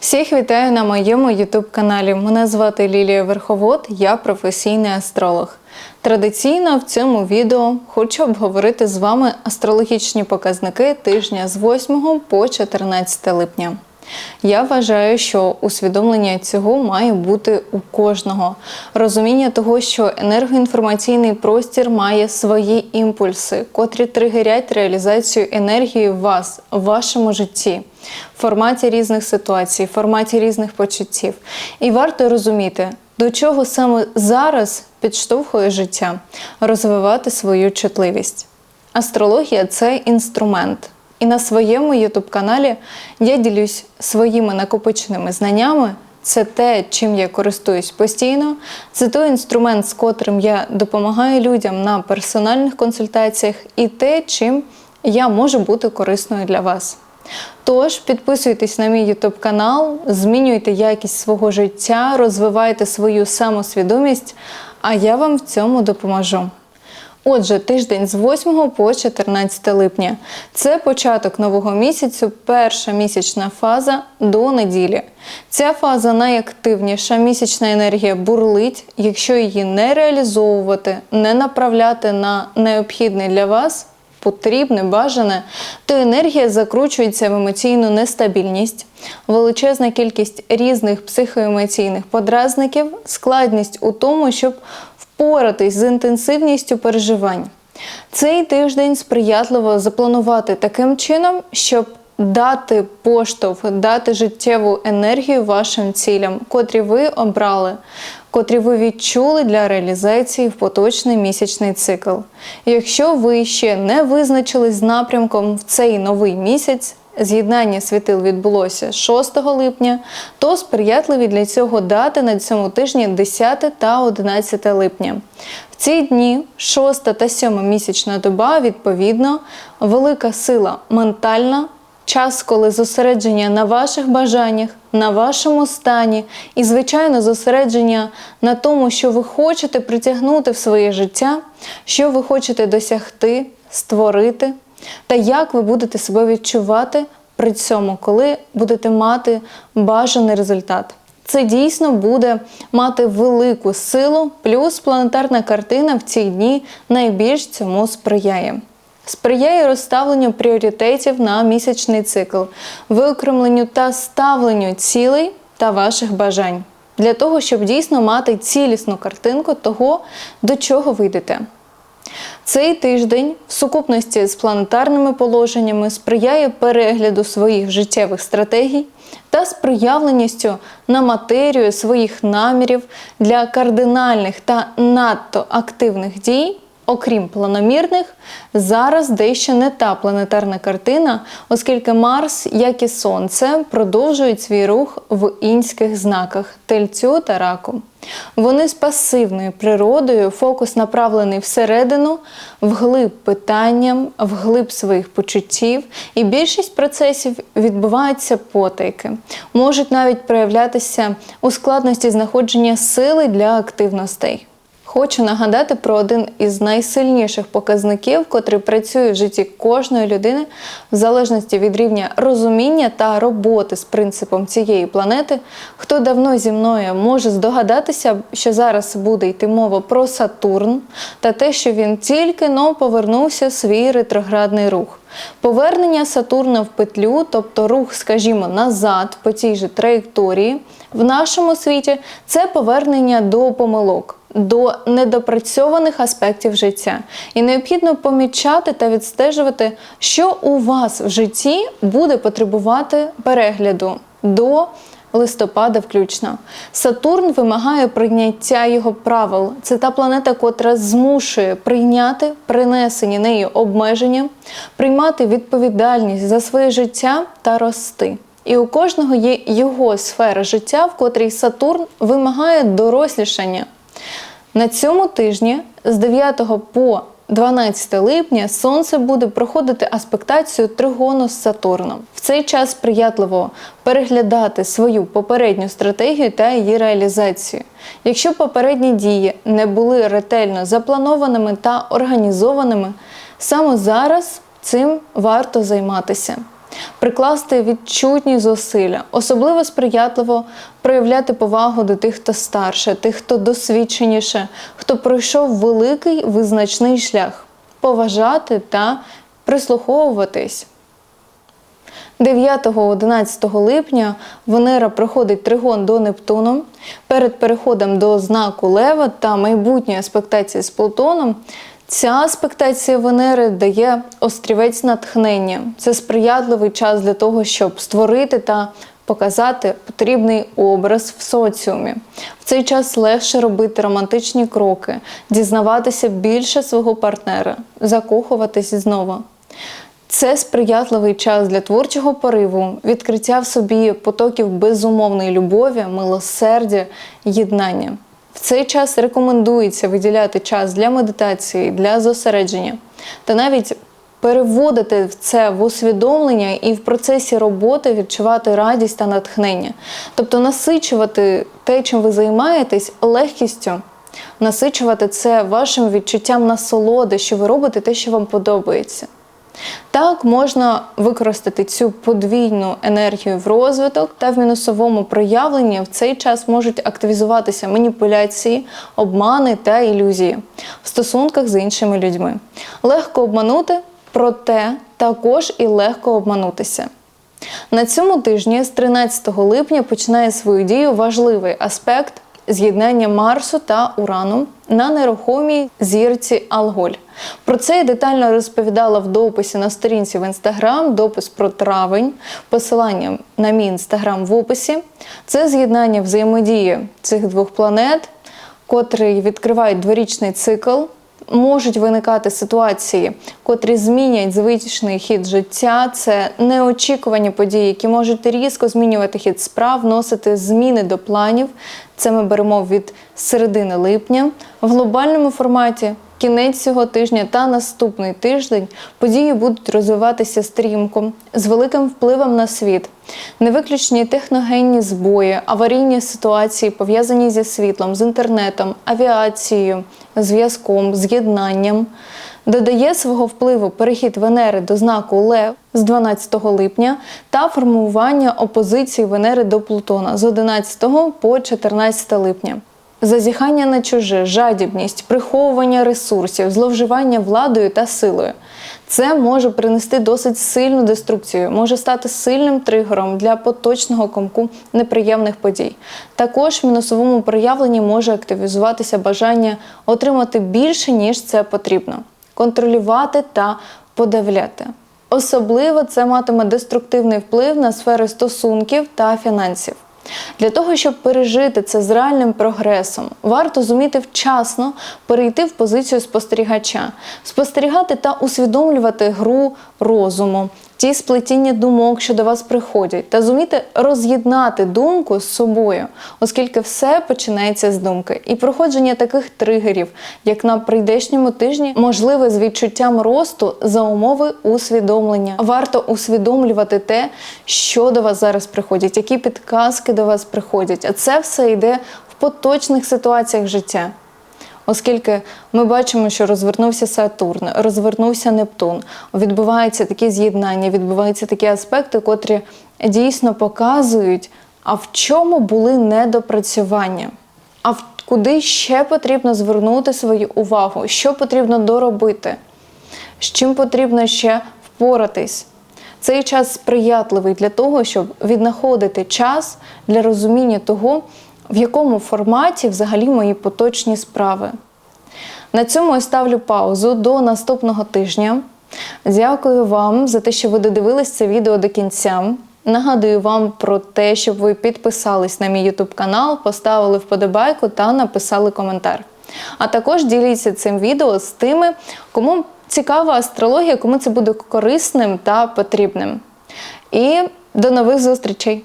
Всіх вітаю на моєму ютуб-каналі. Мене звати Лілія Верховод, я професійний астролог. Традиційно в цьому відео хочу обговорити з вами астрологічні показники тижня з 8 по 14 липня. Я вважаю, що усвідомлення цього має бути у кожного. Розуміння того, що енергоінформаційний простір має свої імпульси, котрі тригерять реалізацію енергії в вас, в вашому житті, в форматі різних ситуацій, в форматі різних почуттів. І варто розуміти, до чого саме зараз підштовхує життя розвивати свою чутливість. Астрологія це інструмент. І на своєму youtube каналі я ділюсь своїми накопиченими знаннями. Це те, чим я користуюсь постійно. Це той інструмент, з котрим я допомагаю людям на персональних консультаціях, і те, чим я можу бути корисною для вас. Тож підписуйтесь на мій YouTube канал, змінюйте якість свого життя, розвивайте свою самосвідомість, а я вам в цьому допоможу. Отже, тиждень з 8 по 14 липня. Це початок нового місяцю, перша місячна фаза до неділі. Ця фаза найактивніша, місячна енергія бурлить. Якщо її не реалізовувати, не направляти на необхідне для вас, потрібне, бажане, то енергія закручується в емоційну нестабільність, величезна кількість різних психоемоційних подразників, складність у тому, щоб впоратись з інтенсивністю переживань. Цей тиждень сприятливо запланувати таким чином, щоб дати поштовх, дати життєву енергію вашим цілям, котрі ви обрали, котрі ви відчули для реалізації в поточний місячний цикл. Якщо ви ще не визначились з напрямком в цей новий місяць, з'єднання світил відбулося 6 липня, то сприятливі для цього дати на цьому тижні 10 та 11 липня. В ці дні 6 та 7 місячна доба, відповідно, велика сила ментальна. Час, коли зосередження на ваших бажаннях, на вашому стані, і, звичайно, зосередження на тому, що ви хочете притягнути в своє життя, що ви хочете досягти, створити, та як ви будете себе відчувати при цьому, коли будете мати бажаний результат. Це дійсно буде мати велику силу, плюс планетарна картина в ці дні найбільш цьому сприяє. Сприяє розставленню пріоритетів на місячний цикл, виокремленню та ставленню цілей та ваших бажань для того, щоб дійсно мати цілісну картинку того, до чого ви йдете. Цей тиждень в сукупності з планетарними положеннями сприяє перегляду своїх життєвих стратегій та сприявленістю на матерію своїх намірів для кардинальних та надто активних дій. Окрім планомірних, зараз дещо не та планетарна картина, оскільки Марс, як і Сонце, продовжують свій рух в інських знаках тельцю та раку. Вони з пасивною природою, фокус направлений всередину, вглиб питанням, вглиб своїх почуттів, і більшість процесів відбуваються потайки, можуть навіть проявлятися у складності знаходження сили для активностей. Хочу нагадати про один із найсильніших показників, котрий працює в житті кожної людини в залежності від рівня розуміння та роботи з принципом цієї планети. Хто давно зі мною може здогадатися, що зараз буде йти мова про Сатурн та те, що він тільки но повернувся в свій ретроградний рух. Повернення Сатурна в петлю, тобто рух, скажімо, назад по цій же траєкторії, в нашому світі це повернення до помилок до недопрацьованих аспектів життя. І необхідно помічати та відстежувати, що у вас в житті буде потребувати перегляду до листопада включно. Сатурн вимагає прийняття його правил. Це та планета, котра змушує прийняти принесені нею обмеження, приймати відповідальність за своє життя та рости. І у кожного є його сфера життя, в котрій Сатурн вимагає дорослішання. На цьому тижні з 9 по 12 липня Сонце буде проходити аспектацію тригону з Сатурном. В цей час сприятливо переглядати свою попередню стратегію та її реалізацію. Якщо попередні дії не були ретельно запланованими та організованими, саме зараз цим варто займатися. Прикласти відчутні зусилля, особливо сприятливо проявляти повагу до тих, хто старше, тих, хто досвідченіше, хто пройшов великий визначний шлях, поважати та прислуховуватись. 9-11 липня Венера проходить тригон до Нептуну. Перед переходом до знаку Лева та майбутньої аспектації з Плутоном. Ця аспектація Венери дає острівець натхнення. Це сприятливий час для того, щоб створити та показати потрібний образ в соціумі. В цей час легше робити романтичні кроки, дізнаватися більше свого партнера, закохуватись знову. Це сприятливий час для творчого пориву, відкриття в собі потоків безумовної любові, милосердя, єднання. В цей час рекомендується виділяти час для медитації, для зосередження та навіть переводити це в усвідомлення і в процесі роботи відчувати радість та натхнення, тобто насичувати те, чим ви займаєтесь, легкістю. Насичувати це вашим відчуттям насолоди, що ви робите те, що вам подобається. Так можна використати цю подвійну енергію в розвиток та в мінусовому проявленні в цей час можуть активізуватися маніпуляції, обмани та ілюзії в стосунках з іншими людьми. Легко обманути, проте також і легко обманутися. На цьому тижні з 13 липня починає свою дію важливий аспект з'єднання Марсу та Урану на нерухомій зірці Алголь. Про це я детально розповідала в дописі на сторінці в інстаграм, допис про травень, посилання на мій інстаграм в описі. Це з'єднання взаємодії цих двох планет, котрий відкривають дворічний цикл. Можуть виникати ситуації, котрі змінять звичний хід життя. Це неочікувані події, які можуть різко змінювати хід справ, вносити зміни до планів. Це ми беремо від середини липня в глобальному форматі. Кінець цього тижня та наступний тиждень події будуть розвиватися стрімко з великим впливом на світ. Невиключні техногенні збої, аварійні ситуації пов'язані зі світлом, з інтернетом, авіацією, зв'язком, з'єднанням. Додає свого впливу перехід Венери до знаку Лев з 12 липня та формування опозиції Венери до Плутона з 11 по 14 липня. Зазіхання на чуже, жадібність, приховування ресурсів, зловживання владою та силою. Це може принести досить сильну деструкцію, може стати сильним тригером для поточного комку неприємних подій. Також в мінусовому проявленні може активізуватися бажання отримати більше, ніж це потрібно, контролювати та подавляти. Особливо це матиме деструктивний вплив на сфери стосунків та фінансів. Для того, щоб пережити це з реальним прогресом, варто зуміти вчасно перейти в позицію спостерігача, спостерігати та усвідомлювати гру розуму, ті сплетіння думок, що до вас приходять, та зуміти роз'єднати думку з собою, оскільки все починається з думки. І проходження таких тригерів, як на прийдешньому тижні, можливе з відчуттям росту за умови усвідомлення. Варто усвідомлювати те, що до вас зараз приходять, які підказки до вас приходять. А це все йде в поточних ситуаціях життя. Оскільки ми бачимо, що розвернувся Сатурн, розвернувся Нептун, відбуваються такі з'єднання, відбуваються такі аспекти, котрі дійсно показують, а в чому були недопрацювання, а в куди ще потрібно звернути свою увагу, що потрібно доробити, з чим потрібно ще впоратись. Цей час сприятливий для того, щоб віднаходити час для розуміння того, в якому форматі взагалі мої поточні справи. На цьому я ставлю паузу до наступного тижня. Дякую вам за те, що ви додивились це відео до кінця. Нагадую вам про те, щоб ви підписались на мій YouTube канал, поставили вподобайку та написали коментар. А також діліться цим відео з тими, кому цікава астрологія, кому це буде корисним та потрібним. І до нових зустрічей!